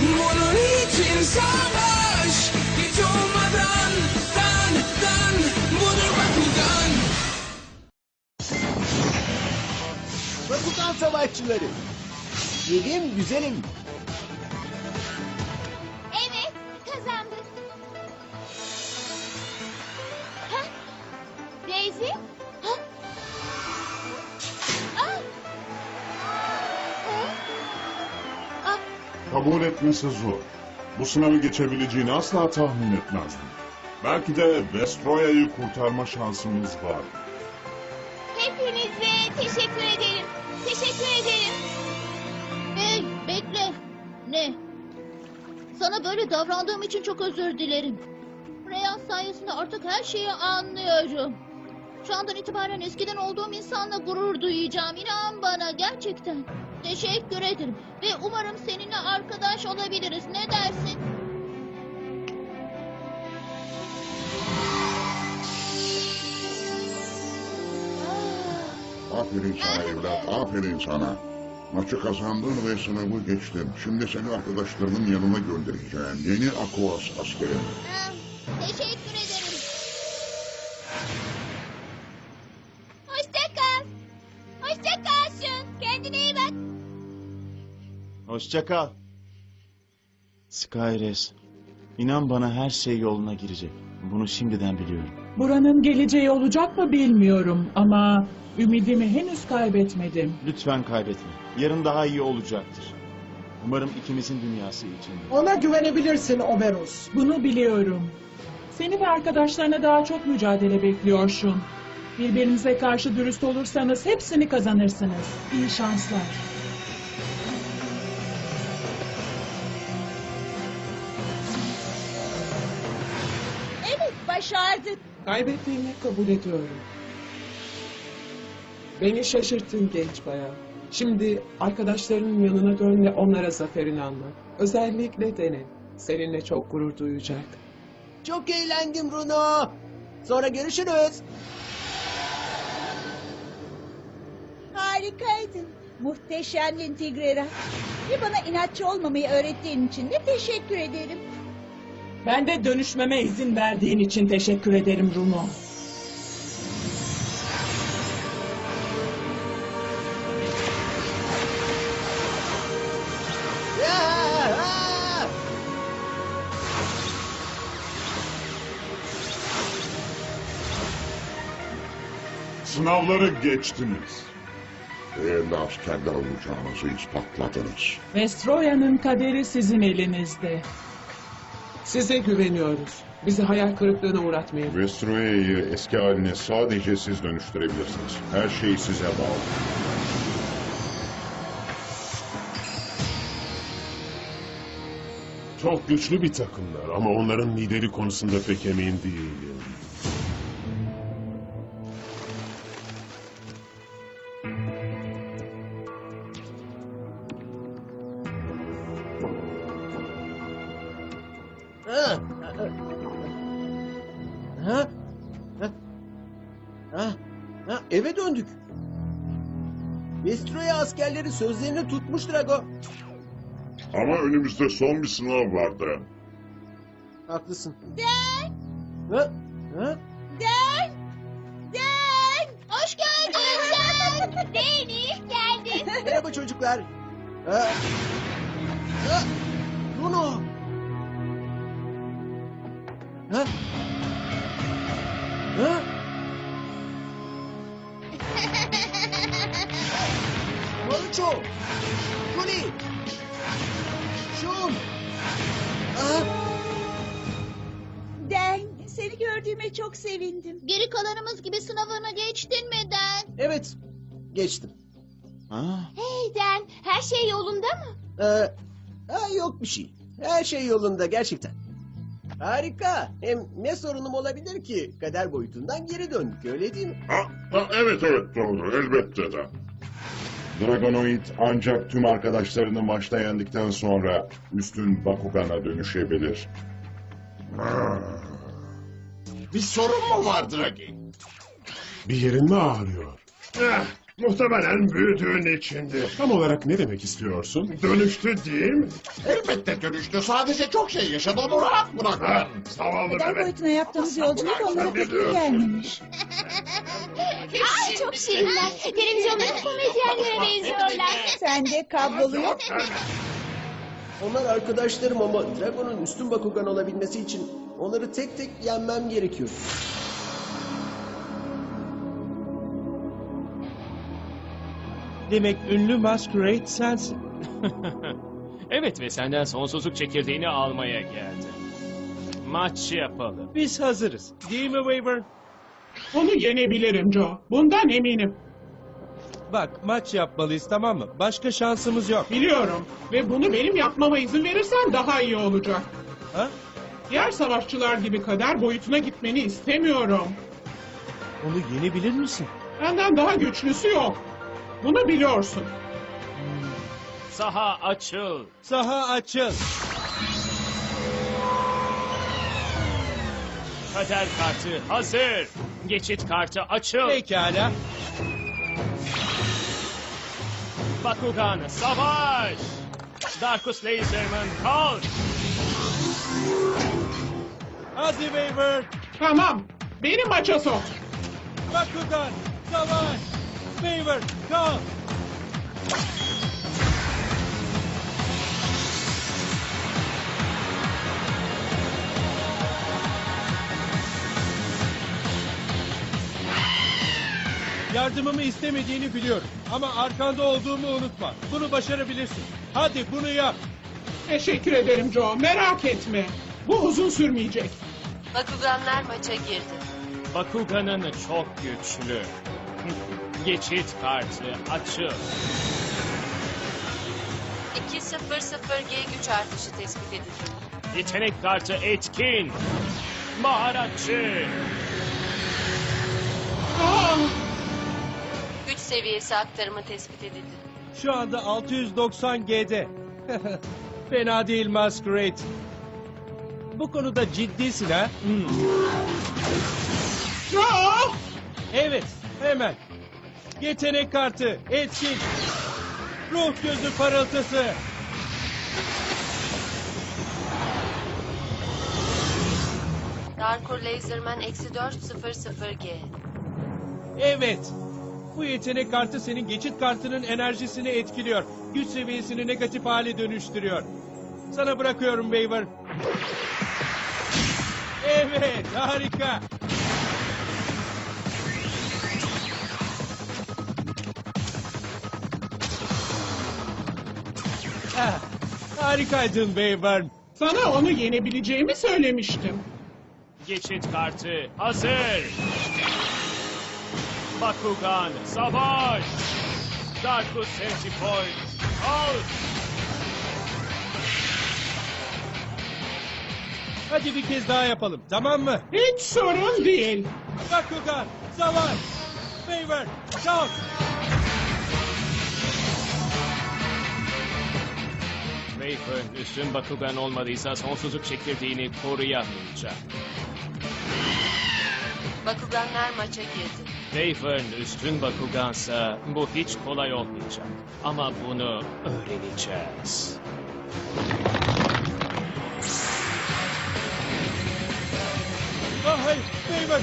Bunun için savaş Hiç olmadan Dan dan Budur Bakugan Bakugan Savaşçıları. Yedim güzelim. Evet, kazandık. Ha? Daisy? Kabul etmesi zor. Bu sınavı geçebileceğini asla tahmin etmezdim. Belki de Vestroya'yı kurtarma şansımız var. Hepinize teşekkür ederim. Teşekkür ederim. Hey bekle. Ne? Sana böyle davrandığım için çok özür dilerim. Reyhan sayesinde artık her şeyi anlıyorum. Şu andan itibaren eskiden olduğum insanla gurur duyacağım. İnan bana gerçekten. Teşekkür ederim. Ve umarım seninle arkadaş olabiliriz. Ne dersin? Aferin sana evlat, aferin sana. Maçı kazandın ve sınavı geçtin. Şimdi seni arkadaşlarının yanına göndereceğim. Yeni Aquas askerim. Ah, Teşekkür Hoşça kal. Skyres. İnan bana her şey yoluna girecek. Bunu şimdiden biliyorum. Buranın geleceği olacak mı bilmiyorum ama ümidimi henüz kaybetmedim. Lütfen kaybetme. Yarın daha iyi olacaktır. Umarım ikimizin dünyası için. Ona güvenebilirsin Oberus. Bunu biliyorum. Seni ve arkadaşlarına daha çok mücadele bekliyorsun. Birbirinize karşı dürüst olursanız hepsini kazanırsınız. İyi şanslar. Evet başardık. Kaybettiğimi kabul ediyorum. Beni şaşırttın genç bayan. Şimdi arkadaşlarının yanına dön ve onlara zaferini anlat. Özellikle dene. Seninle çok gurur duyacak. Çok eğlendim Bruno. Sonra görüşürüz. Harikaydın. Muhteşemdin Tigrera. Ve bana inatçı olmamayı öğrettiğin için de teşekkür ederim. Ben de dönüşmeme izin verdiğin için teşekkür ederim Bruno. Ya! Sınavları geçtiniz. Değerli askerler olacağınızı ispatladınız. Vestroya'nın kaderi sizin elinizde. Size güveniyoruz. Bizi hayal kırıklığına uğratmayın. Vestroya'yı eski haline sadece siz dönüştürebilirsiniz. Her şey size bağlı. Çok güçlü bir takımlar ama onların lideri konusunda pek emin değilim. Askerleri sözlerini tutmuş Drago. Ama önümüzde son bir sınav vardı. Haklısın. Den! Ha? Ha? Den! Den! Hoş geldin sen. Deniz geldin. Merhaba çocuklar. Ha? Ha? Bruno! Ha? Ha? Sevindim. Geri kalanımız gibi sınavını geçtin mi Den? Evet, geçtim. Ha? Hey Den, her şey yolunda mı? Ee, ha, yok bir şey. Her şey yolunda gerçekten. Harika. Hem ne sorunum olabilir ki? Kader boyutundan geri döndük öyle değil mi? Ha, ha, evet evet doğru elbette de. Dragonoid ancak tüm arkadaşlarını maçta yendikten sonra üstün Bakugan'a dönüşebilir. Bir sorun mu var Dragi? Bir yerin mi ağrıyor? Eh, muhtemelen büyüdüğün içindi. Tam olarak ne demek istiyorsun? Dönüştü değil mi? Elbette dönüştü. Sadece çok şey yaşadı. Onu rahat bırakın. Ha, zavallı Neden bebek. boyutuna yaptığımız yolculuk onlara Sen pek iyi gelmemiş. Aa, çok şirinler. Televizyondaki komedyenlere benziyorlar. Sende kablolu yok. Onlar arkadaşlarım ama Dragon'un üstün Bakugan olabilmesi için onları tek tek yenmem gerekiyor. Demek ünlü Masquerade sensin. evet ve senden sonsuzluk çekirdeğini almaya geldim. Maç yapalım. Biz hazırız. Değil mi Waver? Onu yenebilirim Joe. Bundan eminim. Bak maç yapmalıyız tamam mı? Başka şansımız yok. Biliyorum. Ve bunu benim yapmama izin verirsen daha iyi olacak. Ha? Diğer savaşçılar gibi kader boyutuna gitmeni istemiyorum. Onu yenebilir misin? Benden daha güçlüsü yok. Bunu biliyorsun. Saha açıl. Saha açıl. Kader kartı hazır. Geçit kartı açıl. Pekala. Bakugan savaş. Darkus Laserman kalk. Hadi Waver. Tamam. Beni maça sok. Bakugan. Savaş. Waver. Kalk. Yardımımı istemediğini biliyorum. Ama arkanda olduğumu unutma. Bunu başarabilirsin. Hadi bunu yap. Teşekkür ederim Joe. Merak etme. Bu uzun sürmeyecek. Bakuganlar maça girdi. Bakugan'ın çok güçlü. Geçit kartı açıl. 2-0-0G güç artışı tespit edildi. Yetenek kartı etkin. Maharatçı. Aa, Güç seviyesi aktarımı tespit edildi. Şu anda 690 G'de. Fena değil Masquerade. Bu konuda ciddisin ha? Hmm. Evet, hemen. Yetenek kartı, etkin. Ruh gözü parıltısı. Darkur Laserman eksi 400G. Evet. Bu yetenek kartı senin geçit kartının enerjisini etkiliyor. Güç seviyesini negatif hale dönüştürüyor. Sana bırakıyorum Waver. Evet, harika. Ah, harikaydın Waver. Sana onu yenebileceğimi söylemiştim. Geçit kartı hazır. Bakugan savaş. Darkus Centipoid kalk. Hadi bir kez daha yapalım, tamam mı? Hiç sorun değil. Bakugan, savaş. Waver, kalk. Wafer üstün Bakugan olmadıysa sonsuzluk çekirdeğini koruyamayacak. Bakuganlar maça girdi. Wafer üstün Bakugansa bu hiç kolay olmayacak. Ama bunu öğreneceğiz. Ah hayır, Waver.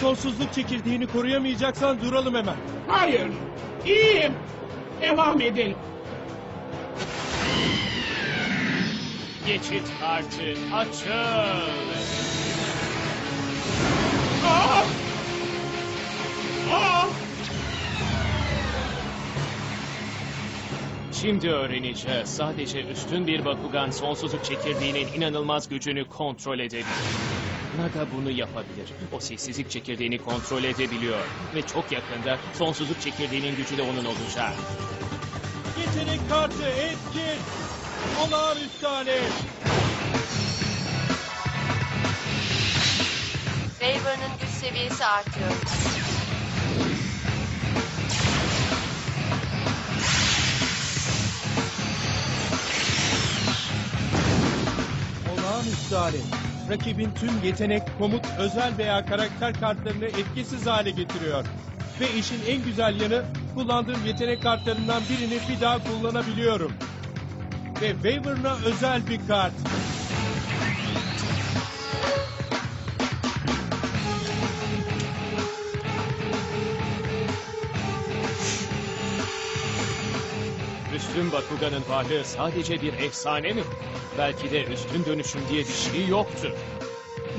Sonsuzluk çekirdeğini koruyamayacaksan duralım hemen. Hayır. İyiyim. Devam edelim. Geçit kartı açıl. Aa! Aa! Şimdi öğreneceğiz. Sadece üstün bir Bakugan sonsuzluk çekirdeğinin inanılmaz gücünü kontrol edebilir. Naga bunu yapabilir. O sessizlik çekirdeğini kontrol edebiliyor. Ve çok yakında sonsuzluk çekirdeğinin gücü de onun olacak. Yetenek kartı etkin. Olağanüstü hale. Waver'ın güç seviyesi artıyor. Olağanüstü hale. Rakibin tüm yetenek, komut, özel veya karakter kartlarını etkisiz hale getiriyor. Ve işin en güzel yanı kullandığım yetenek kartlarından birini bir daha kullanabiliyorum. Ve Waver'ına özel bir kart. Üstün Bakugan'ın varlığı sadece bir efsane mi? Belki de üstün dönüşüm diye bir şey yoktur.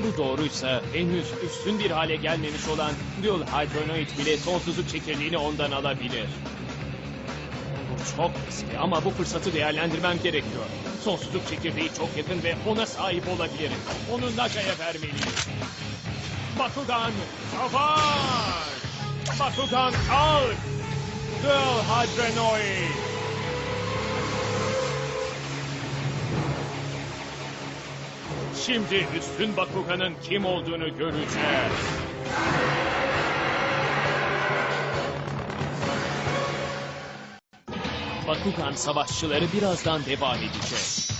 Bu doğruysa henüz üstün bir hale gelmemiş olan Dual Hydronoid bile sonsuzluk çekirdeğini ondan alabilir. Çok riskli ama bu fırsatı değerlendirmem gerekiyor. Sonsuzluk çekirdeği çok yakın ve ona sahip olabilirim. Onu Naga'ya vermeliyim. Bakugan, savaş! Bakugan kalk! Dual Hydronoid! Şimdi üstün Bakugan'ın kim olduğunu göreceğiz. Bakugan savaşçıları birazdan devam edecek.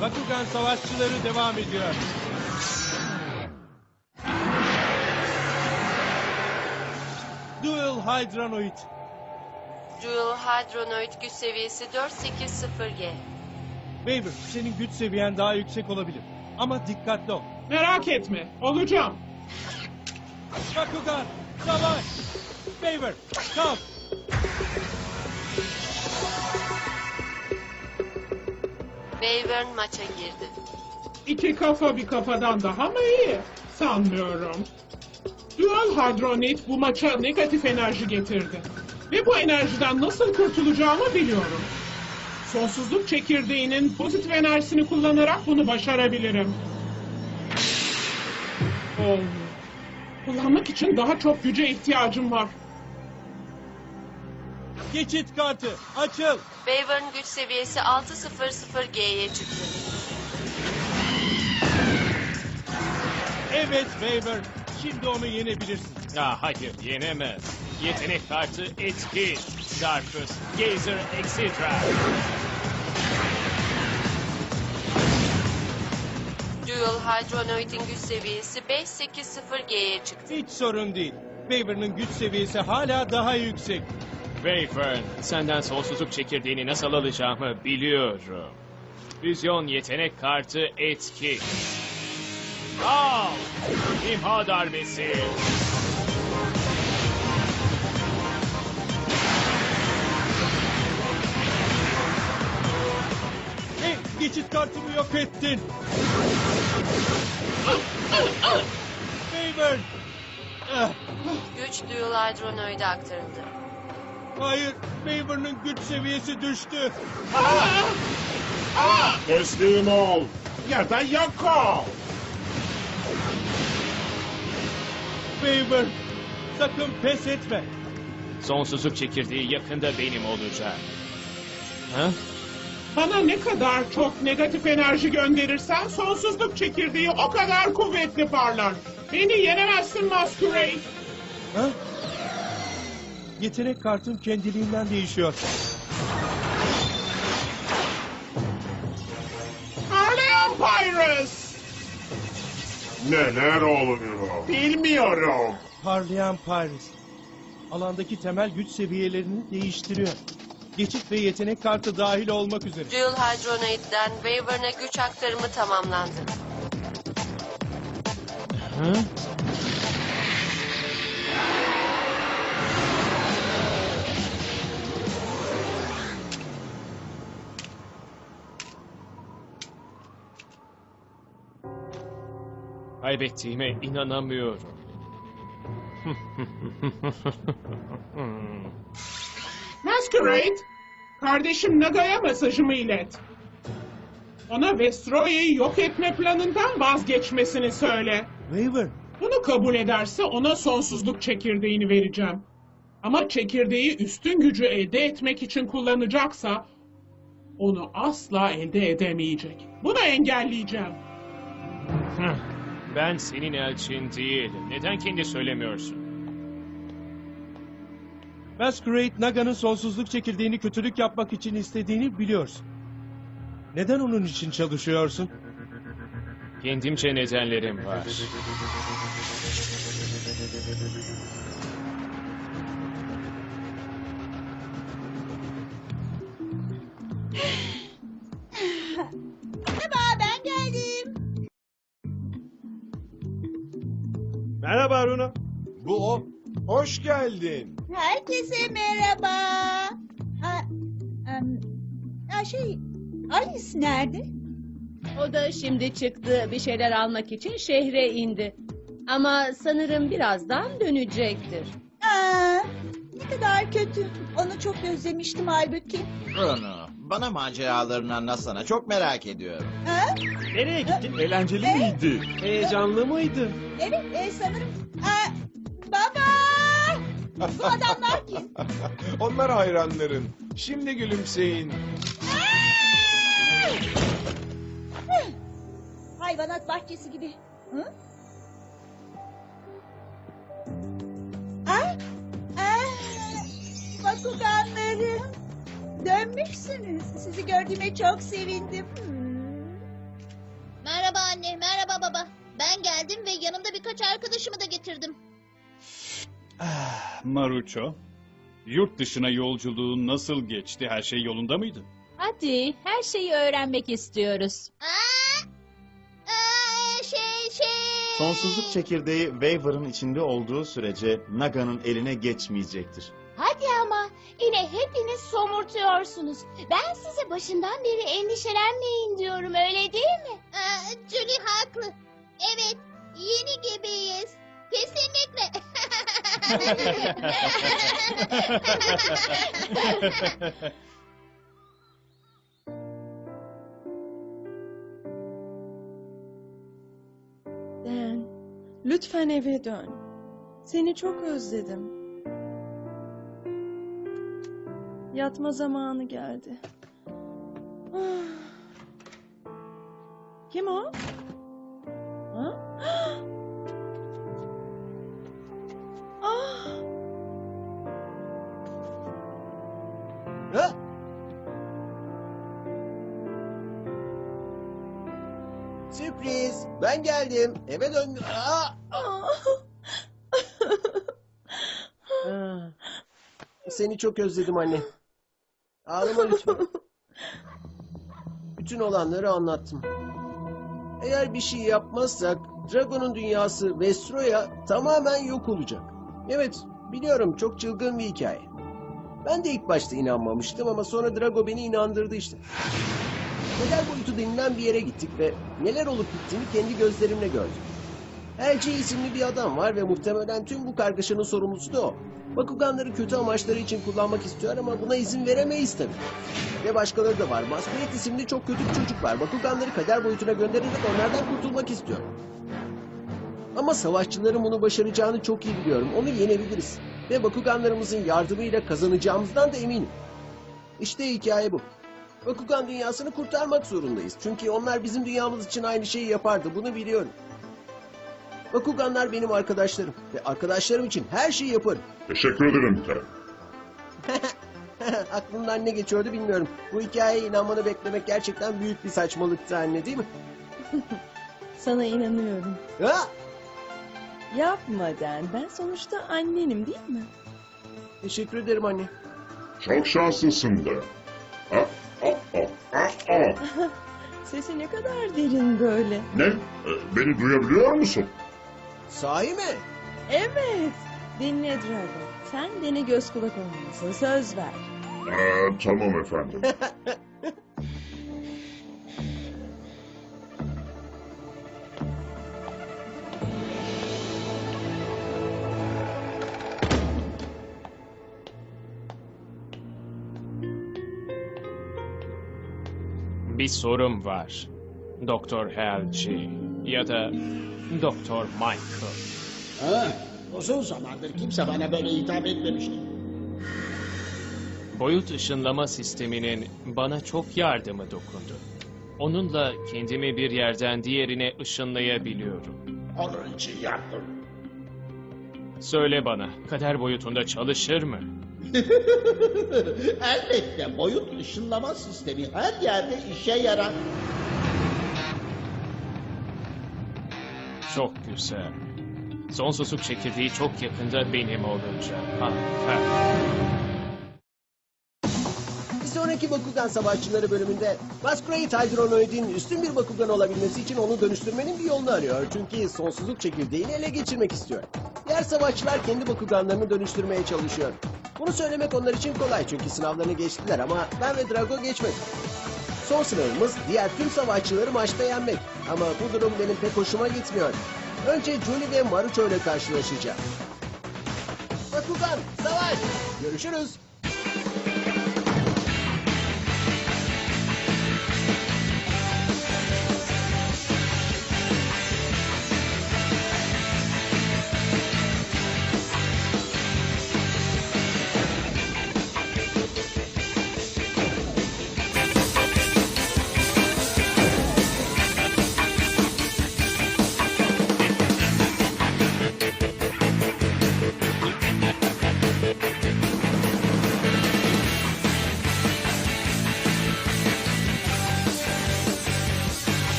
Bakugan savaşçıları devam ediyor. Dual Hydranoid. Dual Hydronoid güç seviyesi 480G. Waver, senin güç seviyen daha yüksek olabilir. Ama dikkatli ol. Merak etme. Olacağım. Bakugan, savaş! Waver, kalk! Wavern maça girdi. İki kafa bir kafadan daha mı iyi? Sanmıyorum. Dual Hadronit bu maça negatif enerji getirdi. Ve bu enerjiden nasıl kurtulacağımı biliyorum. Sonsuzluk çekirdeğinin pozitif enerjisini kullanarak bunu başarabilirim. Olmuyor. Kullanmak için daha çok güce ihtiyacım var. Geçit kartı, açıl! Wavern güç seviyesi 600G'ye çıktı. Evet Waver, şimdi onu yenebilirsin. Ya hayır yenemez. Yetenek kartı etki. Darkus, Gazer, etc. Dual Hydronoid'in güç seviyesi 580G'ye çıktı. Hiç sorun değil. Waver'ın güç seviyesi hala daha yüksek. Wayfern, senden sonsuzluk çekirdeğini nasıl alacağımı biliyorum. Füzyon yetenek kartı etki. Al! İmha darbesi. Hey, geçit kartımı yok ettin. Ah, Güç Dual Hydronoid'e aktarıldı. Hayır, Waver'ın güç seviyesi düştü. Teslim ol. Ya da yok ol. Waver, sakın pes etme. Sonsuzluk çekirdeği yakında benim olacak. Ha? Bana ne kadar çok negatif enerji gönderirsen sonsuzluk çekirdeği o kadar kuvvetli parlar. Beni yenemezsin Masquerade. Ha? Yetenek kartım kendiliğinden değişiyor. Parlayan Pyrus. Neler oluyor? Bilmiyorum. Parlayan Paris. Alandaki temel güç seviyelerini değiştiriyor. Geçit ve yetenek kartı dahil olmak üzere. Dual Hydronoid'den Wavern'a güç aktarımı tamamlandı. Ha? Kaybettiğime inanamıyorum. Masquerade, kardeşim Naga'ya mesajımı ilet. Ona Vestroya'yı yok etme planından vazgeçmesini söyle. Waver, Bunu kabul ederse ona sonsuzluk çekirdeğini vereceğim. Ama çekirdeği üstün gücü elde etmek için kullanacaksa onu asla elde edemeyecek. Bunu engelleyeceğim. Ben senin elçin değilim. Neden kendi söylemiyorsun? Masquerade Naga'nın sonsuzluk çekirdeğini kötülük yapmak için istediğini biliyorsun. Neden onun için çalışıyorsun? Kendimce nedenlerim var. Ben Merhaba Runa. Bu o. Hoş geldin. Herkese merhaba. Ha, em, ha şey Alice nerede? O da şimdi çıktı bir şeyler almak için şehre indi. Ama sanırım birazdan dönecektir. Aa, ne kadar kötü. Onu çok özlemiştim halbuki. Bruno, bana maceralarını anlatsana. Çok merak ediyorum. Ha? Nereye gittin? Eğlenceli Evet. miydi? Heyecanlı mıydı? Evet e, sanırım. Aa, baba! Bu adamlar kim? Onlar hayranların. Şimdi gülümseyin. Hayvanat bahçesi gibi. Hı? Aa, aa, Bakuganlarım. Dönmüşsünüz. Sizi gördüğüme çok sevindim. Hmm. Merhaba anne, merhaba baba. Ben geldim ve yanımda birkaç arkadaşımı da getirdim. Maruço, yurt dışına yolculuğun nasıl geçti? Her şey yolunda mıydı? Hadi her şeyi öğrenmek istiyoruz. Aa, aa, şey şey. Sonsuzluk çekirdeği Waver'ın içinde olduğu sürece Naga'nın eline geçmeyecektir. Yine hepiniz somurtuyorsunuz. Ben size başından beri endişelenmeyin diyorum öyle değil mi? Aa, Julie haklı. Evet, yeni gibiyiz. Kesinlikle. Dan, lütfen eve dön. Seni çok özledim. Yatma zamanı geldi. Ah. Kim o? Ha? Ah! Sürpriz. Ben geldim. Eve döndüm. Aa! Ah! Ah. Seni çok özledim anne. Ağlama lütfen. Bütün olanları anlattım. Eğer bir şey yapmazsak Dragon'un dünyası Vestroya tamamen yok olacak. Evet, biliyorum çok çılgın bir hikaye. Ben de ilk başta inanmamıştım ama sonra Drago beni inandırdı işte. Kader boyutu denilen bir yere gittik ve neler olup bittiğini kendi gözlerimle gördüm. Elci isimli bir adam var ve muhtemelen tüm bu kargaşanın sorumlusu da o. Bakuganları kötü amaçları için kullanmak istiyor ama buna izin veremeyiz tabii. Ve başkaları da var. Masquerade isimli çok kötü bir çocuk var. Bakuganları kader boyutuna göndererek onlardan kurtulmak istiyor. Ama savaşçıların bunu başaracağını çok iyi biliyorum. Onu yenebiliriz. Ve Bakuganlarımızın yardımıyla kazanacağımızdan da eminim. İşte hikaye bu. Bakugan dünyasını kurtarmak zorundayız. Çünkü onlar bizim dünyamız için aynı şeyi yapardı. Bunu biliyorum. Bakuganlar benim arkadaşlarım. Ve arkadaşlarım için her şeyi yaparım. Teşekkür ederim Ted. Aklımdan ne geçiyordu bilmiyorum. Bu hikayeye inanmanı beklemek gerçekten büyük bir saçmalıktı anne değil mi? Sana inanıyorum. Ha? Yapma Dan. Ben sonuçta annenim değil mi? Teşekkür ederim anne. Çok şanslısın da. Ah, ah, ah, ah, ah. Sesi ne kadar derin böyle. Ne? Ee, Beni duyabiliyor musun? Sahi mi? Evet. Dinle Drago. Sen beni göz kulak olmalısın. Söz ver. Ee, tamam efendim. Bir sorum var. Doktor Helci ya da Doktor Michael. Ha, uzun zamandır kimse bana böyle hitap etmemişti. Boyut ışınlama sisteminin bana çok yardımı dokundu. Onunla kendimi bir yerden diğerine ışınlayabiliyorum. Onun için yaptım. Söyle bana, kader boyutunda çalışır mı? Elbette boyut ışınlama sistemi her yerde işe yarar. Çok güzel. Sonsuzluk çekirdeği çok yakında benim olacak. Ha, ha. Bir sonraki Bakugan Savaşçıları bölümünde Masquerade Hydronoid'in üstün bir Bakugan olabilmesi için onu dönüştürmenin bir yolunu arıyor. Çünkü sonsuzluk çekirdeğini ele geçirmek istiyor. Diğer savaşçılar kendi Bakuganlarını dönüştürmeye çalışıyor. Bunu söylemek onlar için kolay çünkü sınavlarını geçtiler ama ben ve Drago geçmedik. Son sınavımız diğer tüm savaşçıları maçta yenmek. Ama bu durum benim pek hoşuma gitmiyor. Önce Julie ve Marucho ile karşılaşacağım. Bakugan, savaş! Görüşürüz.